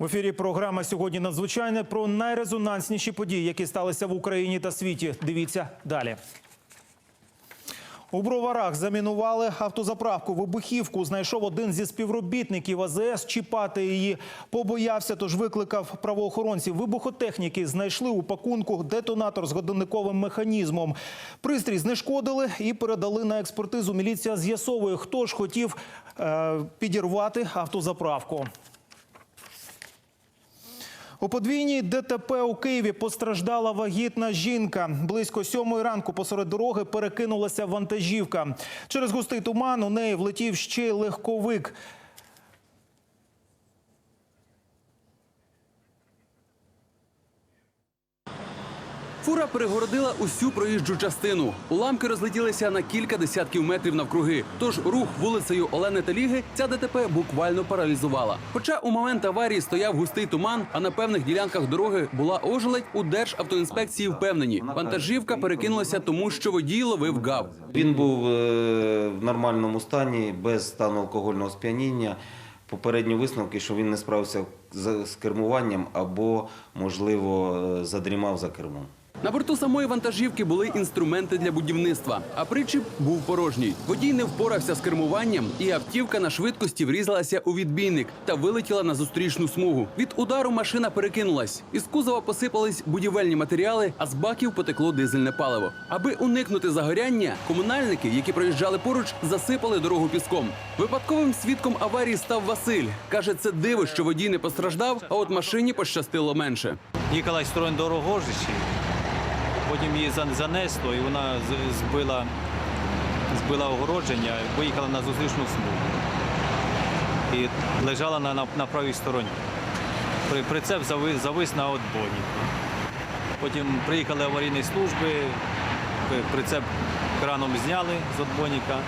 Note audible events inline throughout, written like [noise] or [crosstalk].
В ефірі програма сьогодні надзвичайне про найрезонансніші події, які сталися в Україні та світі. Дивіться далі. У броварах замінували автозаправку. Вибухівку знайшов один зі співробітників АЗС. Чіпати її побоявся, тож викликав правоохоронців. Вибухотехніки знайшли у пакунку детонатор з годинниковим механізмом. Пристрій знешкодили і передали на експертизу. Міліція з'ясовує, хто ж хотів е, підірвати автозаправку. У подвійній ДТП у Києві постраждала вагітна жінка. Близько сьомої ранку посеред дороги перекинулася вантажівка. Через густий туман у неї влетів ще й легковик. Фура перегородила усю проїжджу частину. Уламки розлетілися на кілька десятків метрів навкруги. Тож рух вулицею Олени Таліги ця ДТП буквально паралізувала. Хоча у момент аварії стояв густий туман, а на певних ділянках дороги була ожеледь, у Державтоінспекції впевнені. Вантажівка перекинулася тому, що водій ловив гав. Він був е, в нормальному стані, без стану алкогольного сп'яніння. Попередні висновки, що він не справився з з кермуванням або, можливо, е, задрімав за кермом. На борту самої вантажівки були інструменти для будівництва, а причіп був порожній. Водій не впорався з кермуванням, і автівка на швидкості врізалася у відбійник та вилетіла на зустрічну смугу. Від удару машина перекинулась. Із кузова посипались будівельні матеріали, а з баків потекло дизельне паливо. Аби уникнути загоряння, комунальники, які проїжджали поруч, засипали дорогу піском. Випадковим свідком аварії став Василь. каже, це диво, що водій не постраждав, а от машині пощастило менше. з сторони Дорогожичі, потім її занесло і вона збила, збила огородження, поїхала на зустрічну смугу. І лежала на, на, на правій стороні. При, прицеп завис, завис на отбоні. Потім приїхали аварійні служби, прицеп краном зняли з отбойника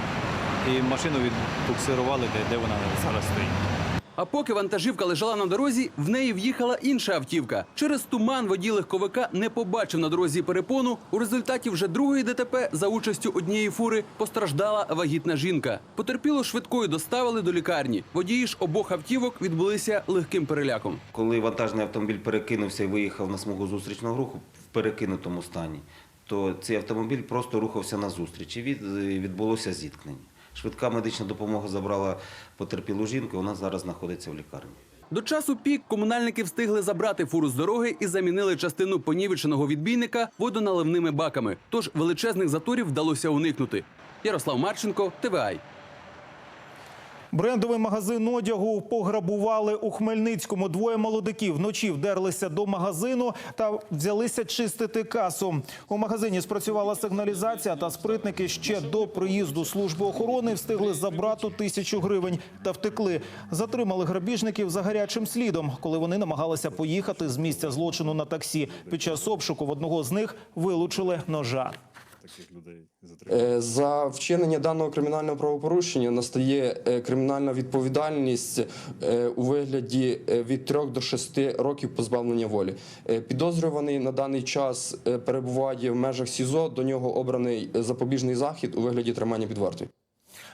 і машину відбуксирували, де, де вона зараз стоїть. А поки вантажівка лежала на дорозі, в неї в'їхала інша автівка. Через туман водій легковика не побачив на дорозі перепону. У результаті вже другої ДТП за участю однієї фури постраждала вагітна жінка. Потерпілу швидкою доставили до лікарні. Водії ж обох автівок відбулися легким переляком. Коли вантажний автомобіль перекинувся і виїхав на смугу зустрічного руху в перекинутому стані, то цей автомобіль просто рухався назустріч і від, відбулося зіткнення. Швидка медична допомога забрала потерпілу жінку, вона зараз знаходиться в лікарні. До часу пік комунальники встигли забрати фуру з дороги і замінили частину понівеченого відбійника водоналивними баками. Тож величезних заторів вдалося уникнути. Ярослав Марченко, ТВАЙ. Брендовий магазин одягу пограбували у Хмельницькому. Двоє молодиків вночі вдерлися до магазину та взялися чистити касу. У магазині спрацювала сигналізація, та спритники ще до приїзду служби охорони встигли забрати тисячу гривень та втекли. Затримали грабіжників за гарячим слідом, коли вони намагалися поїхати з місця злочину на таксі. Під час обшуку в одного з них вилучили ножа. Таких людей затримати. Е, За вчинення даного кримінального правопорушення настає е, кримінальна відповідальність е, у вигляді від 3 до 6 років позбавлення волі. Підозрюваний на даний час перебуває в межах СІЗО. До нього обраний запобіжний захід у вигляді тримання під вартою.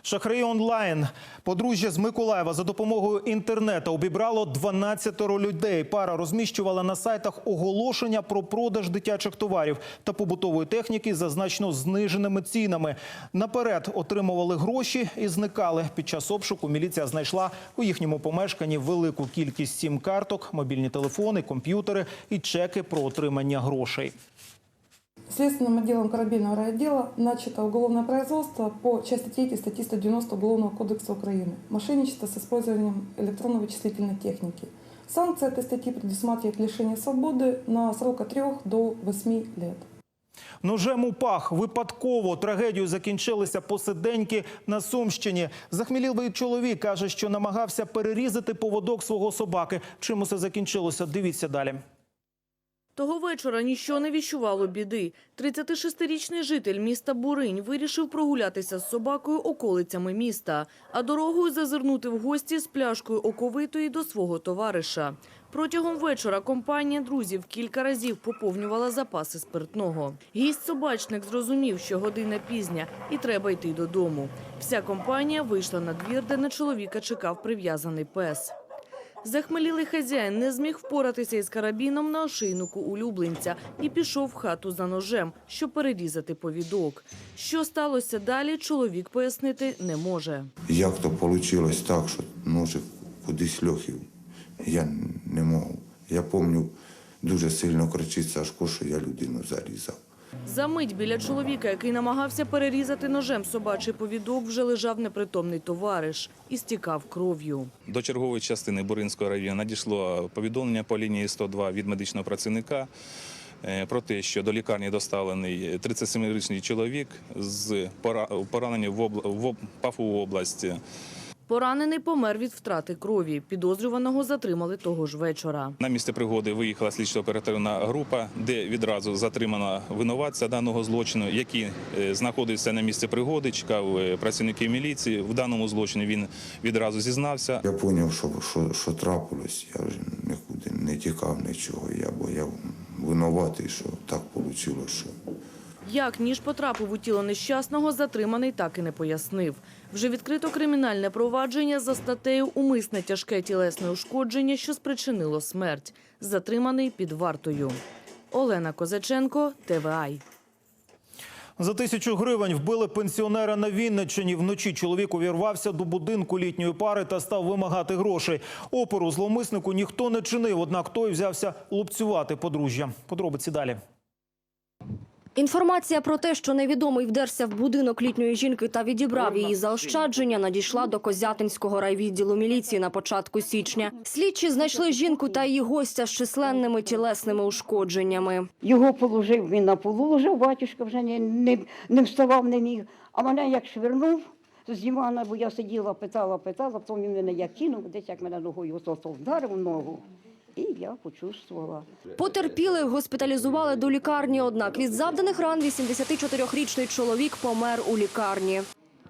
Шахраї онлайн. Подружжя з Миколаєва за допомогою інтернету обібрало 12 людей. Пара розміщувала на сайтах оголошення про продаж дитячих товарів та побутової техніки за значно зниженими цінами. Наперед отримували гроші і зникали. Під час обшуку міліція знайшла у їхньому помешканні велику кількість сім-карток, мобільні телефони, комп'ютери і чеки про отримання грошей. Следственным отделом корабельного райотдела начато уголовное производство по части 3 статьи 190 Уголовного кодекса Украины «Мошенничество с использованием электронно-вычислительной техники». Санкция этой статьи предусматривает лишение свободы на срок от 3 до 8 лет. Ножем у пах випадково трагедію закінчилися посиденьки на Сумщині. Захмілілий чоловік каже, що намагався перерізати поводок свого собаки. Чим усе закінчилося? Дивіться далі. Того вечора ніщо не віщувало біди. 36-річний житель міста Буринь вирішив прогулятися з собакою околицями міста, а дорогою зазирнути в гості з пляшкою оковитої до свого товариша. Протягом вечора компанія друзів кілька разів поповнювала запаси спиртного. Гість-собачник зрозумів, що година пізня і треба йти додому. Вся компанія вийшла на двір, де на чоловіка чекав прив'язаний пес. Захмелілий хазяїн не зміг впоратися із карабіном на ошейнику улюбленця і пішов в хату за ножем, щоб перерізати повідок. Що сталося далі, чоловік пояснити не може. Як то вийшло так, що ножик кудись льохів, я не можу. Я пам'ятаю, дуже сильно кричить Сашко, що я людину зарізав. За мить біля чоловіка, який намагався перерізати ножем собачий повідок, вже лежав непритомний товариш і стікав кров'ю. До чергової частини Буринського району надійшло повідомлення по лінії 102 від медичного працівника е, про те, що до лікарні доставлений 37-річний чоловік з пора- пораненням в, обла- в Пафову область. Поранений помер від втрати крові. Підозрюваного затримали того ж вечора. На місце пригоди виїхала слідчо-оперативна група, де відразу затримано винуватця даного злочину, який е, знаходився на місці пригоди, чекав е, працівників міліції. В даному злочині він відразу зізнався. Я зрозумів, що, що, що трапилось, я вже нікуди не тікав нічого, я, бо я винуватий, що так вийшло, що Як ніж потрапив у тіло нещасного, затриманий так і не пояснив. Вже відкрито кримінальне провадження за статтею «Умисне тяжке тілесне ушкодження, що спричинило смерть». Затриманий під вартою. Олена Козаченко, ТВАЙ. За тисячу гривень вбили пенсіонера на Вінниччині. Вночі чоловік увірвався до будинку літньої пари та став вимагати грошей. Опору зловмиснику ніхто не чинив, однак той взявся лупцювати подружжя. Подробиці далі. Інформація про те, що невідомий вдерся в будинок літньої жінки та відібрав її заощадження, надійшла до Козятинського райвідділу міліції на початку січня. Слідчі знайшли жінку та її гостя з численними тілесними ушкодженнями. Його положив, він на полу лежав, батюшка вже не, не, не вставав, не міг. А мене як швирнув з дивана, бо я сиділа, питала, питала, потім він мене як кинув, десь як мене ногою вдарив ногу. І я почувствувала. Потерпілих госпіталізували до лікарні, однак від завданих ран 84-річний чоловік помер у лікарні.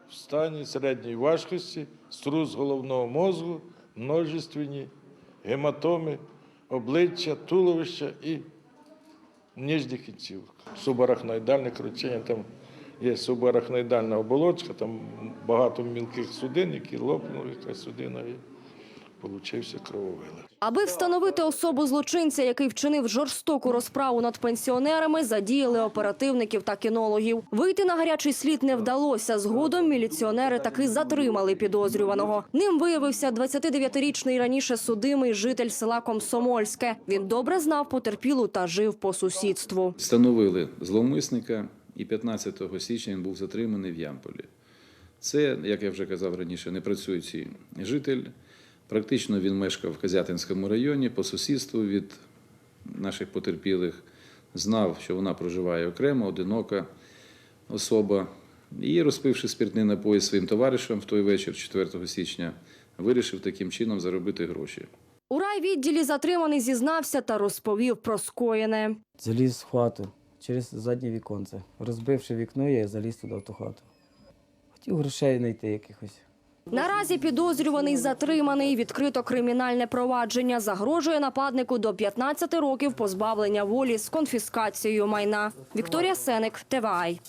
В стані середньої важкості, струс головного мозку, множественні гематоми, обличчя, туловища і ніжніх кінцівок. Субарахноїдальне кручення, там є субарахноїдальна оболочка, там багато мілких судин, які лопнули, якась судина получився крововилив. Аби встановити особу злочинця, який вчинив жорстоку розправу над пенсіонерами, задіяли оперативників та кінологів. Вийти на гарячий слід не вдалося. Згодом міліціонери таки затримали підозрюваного. Ним виявився 29-річний раніше судимий житель села Комсомольське. Він добре знав потерпілу та жив по сусідству. Встановили зловмисника, і 15 січня він був затриманий в Ямполі. Це, як я вже казав раніше, непрацюючий житель. Практично він мешкав в Казятинському районі по сусідству від наших потерпілих. Знав, що вона проживає окремо, одинока особа. І, розпивши спиртний напої своїм товаришем в той вечір, 4 січня, вирішив таким чином заробити гроші. У райвідділі затриманий зізнався та розповів про скоєне. Заліз в хату через заднє віконце. Розбивши вікно, я заліз туди в ту хату. Хотів грошей знайти якихось. Наразі підозрюваний затриманий. Відкрито кримінальне провадження. Загрожує нападнику до 15 років позбавлення волі з конфіскацією майна. Вікторія Сеник, ТВАЙ.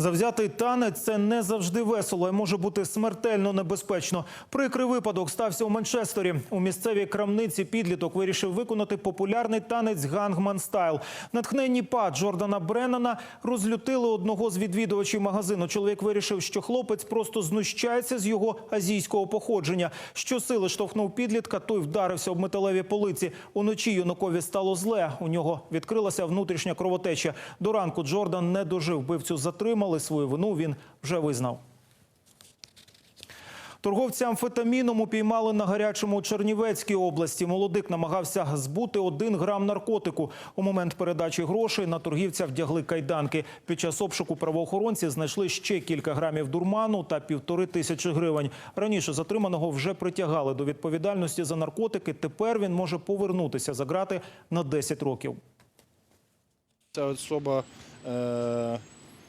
Завзятий танець це не завжди весело і може бути смертельно небезпечно. Прикрий випадок стався у Манчестері. У місцевій крамниці підліток вирішив виконати популярний танець Гангман Стайл. Натхненні па Джордана Бреннана розлютили одного з відвідувачів магазину. Чоловік вирішив, що хлопець просто знущається з його азійського походження. Щосили штовхнув підлітка, той вдарився об металеві полиці. Уночі юнакові стало зле. У нього відкрилася внутрішня кровотеча. До ранку Джордан не дожив. Вбивцю затримали. Свою вину він вже визнав. Торговця амфетаміном упіймали на гарячому у Чернівецькій області. Молодик намагався збути один грам наркотику. У момент передачі грошей на торгівця вдягли кайданки. Під час обшуку правоохоронці знайшли ще кілька грамів дурману та півтори тисячі гривень. Раніше затриманого вже притягали до відповідальності за наркотики. Тепер він може повернутися за грати на 10 років. Ця особа е,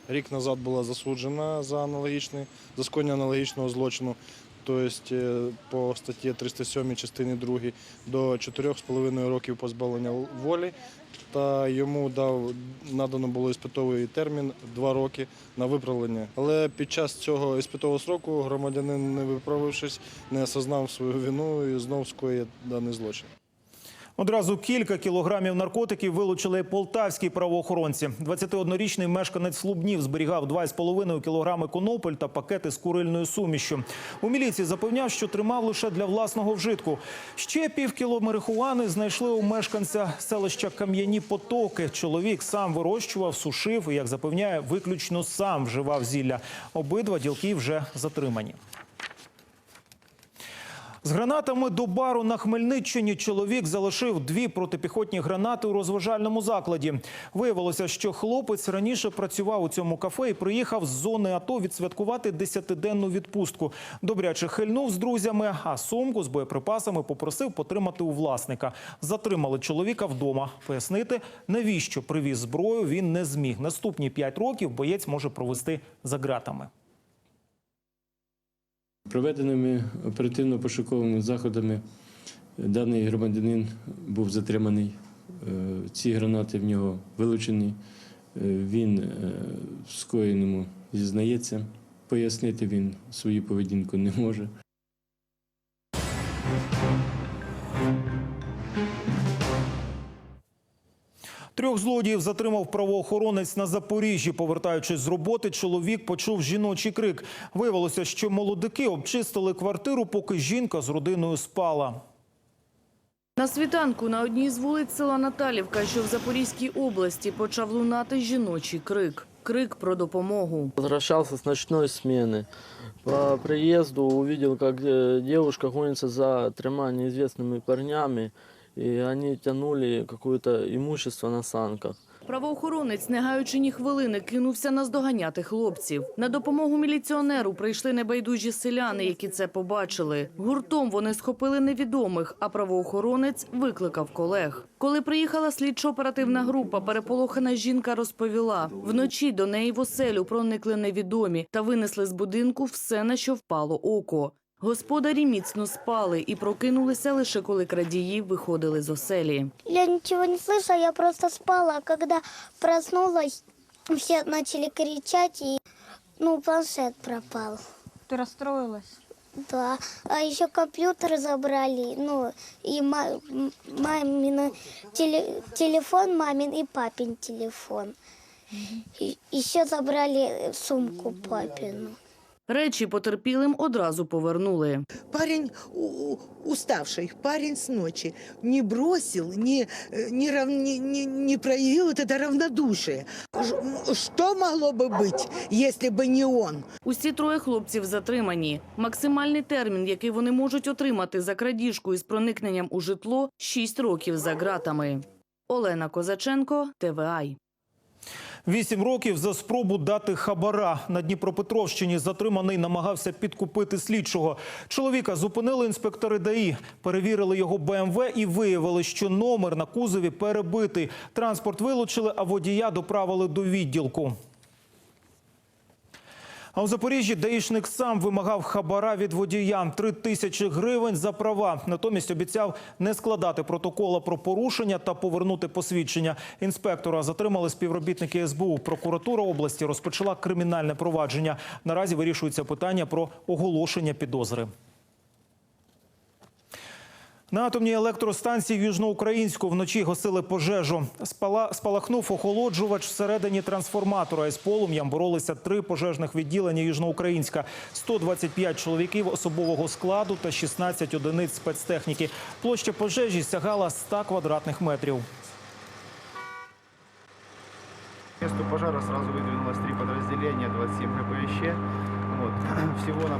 рік назад була засуджена за аналогічний, за скоєння аналогічного злочину. тобто по статті 307 частини 2 до 4,5 років позбавлення волі. Та йому дав надано було іспитовий термін 2 роки на виправлення. Але під час цього іспитового сроку громадянин, не виправившись, не осознав свою вину і знов скоїть даний злочин. Одразу кілька кілограмів наркотиків вилучили полтавські правоохоронці. 21-річний мешканець Лубнів зберігав 2,5 кілограми конопель та пакети з курильною сумішю. У міліції запевняв, що тримав лише для власного вжитку. Ще пів кіло марихуани знайшли у мешканця селища Кам'яні Потоки. Чоловік сам вирощував, сушив і, як запевняє, виключно сам вживав зілля. Обидва ділки вже затримані. З гранатами до бару на Хмельниччині чоловік залишив дві протипіхотні гранати у розважальному закладі. Виявилося, що хлопець раніше працював у цьому кафе і приїхав з зони АТО відсвяткувати десятиденну відпустку. Добряче хильнув з друзями, а сумку з боєприпасами попросив потримати у власника. Затримали чоловіка вдома. Пояснити, навіщо привіз зброю, він не зміг. Наступні п'ять років боєць може провести за ґратами. Проведеними оперативно-пошуковими заходами даний громадянин був затриманий. Е, Ці гранати в нього вилучені. Е, Він е, в скоєному зізнається. Пояснити він свою поведінку не може. Трьох злодіїв затримав правоохоронець на Запоріжжі. Повертаючись з роботи, чоловік почув жіночий крик. Виявилося, що молодики обчистили квартиру, поки жінка з родиною спала. На світанку на одній з вулиць села Наталівка, що в Запорізькій області, почав лунати жіночий крик. Крик про допомогу. Возвращался с ночной смены. По приезду увидел, как э, девушка гонится за тремя неизвестными парнями, и они тянули какое-то имущество на санках. Правоохоронець, не гаючи ні хвилини, кинувся наздоганяти хлопців. На допомогу міліціонеру прийшли небайдужі селяни, які це побачили. Гуртом вони схопили невідомих, а правоохоронець викликав колег. Коли приїхала слідчо-оперативна група, переполохана жінка розповіла, вночі до неї в оселю проникли невідомі та винесли з будинку все, на що впало око. Господарі міцно спали і прокинулися лише коли крадії виходили з оселі. Я ничего не слышала, я просто спала. А Когда проснулась, все начали кричать, и ну, планшет пропал. Ты расстроилась? Да. А еще компьютер забрали, ну, и ма- мамин теле- телефон, мамин и папин телефон. И еще забрали сумку папину. Речі потерпілим одразу повернули. Парень у- уставший, парень с ночи. Не бросил, не, э, не, рав- не, не, не проявил вот это равнодушие. Ж- м, Что могло бы быть, если бы не он? Усі троє хлопців затримані. Максимальний термін, який вони можуть отримати за крадіжку із проникненням у житло – 6 років за ґратами. Олена Козаченко, ТВАЙ. Вісім років за спробу дати хабара на Дніпропетровщині. Затриманий намагався підкупити слідчого. Чоловіка зупинили інспектори ДАІ, перевірили його БМВ і виявили, що номер на кузові перебитий. Транспорт вилучили, а водія доправили до відділку. А у Запоріжжі даїшник сам вимагав хабара від водія – три тисячі гривень за права. Натомість обіцяв не складати протокола про порушення та повернути посвідчення. Інспектора затримали співробітники СБУ. Прокуратура області розпочала кримінальне провадження. Наразі вирішується питання про оголошення підозри. На атомній електростанції Южноукраїнську вночі гасили пожежу. Спала, спалахнув охолоджувач всередині трансформатора. Із полум'ям боролися три пожежних відділення Южноукраїнська, 125 чоловіків особового складу та 16 одиниць спецтехніки. Площа пожежі сягала 100 квадратних метрів. К месту пожара сразу выдвинулось три подразделения, 27 КПЩ. Вот. [clears throat] Всего на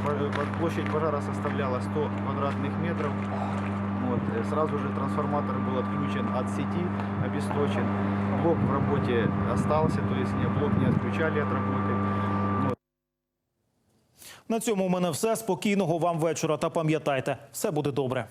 площадь пожара составляла 100 квадратных метров. Вот. Э, Сразу же трансформатор был отключен от сети, обесточен. Блок в работе остался, то есть не, блок не отключали от работы. На цьому у мене все. Спокійного вам вечора. Та пам'ятайте, все буде добре.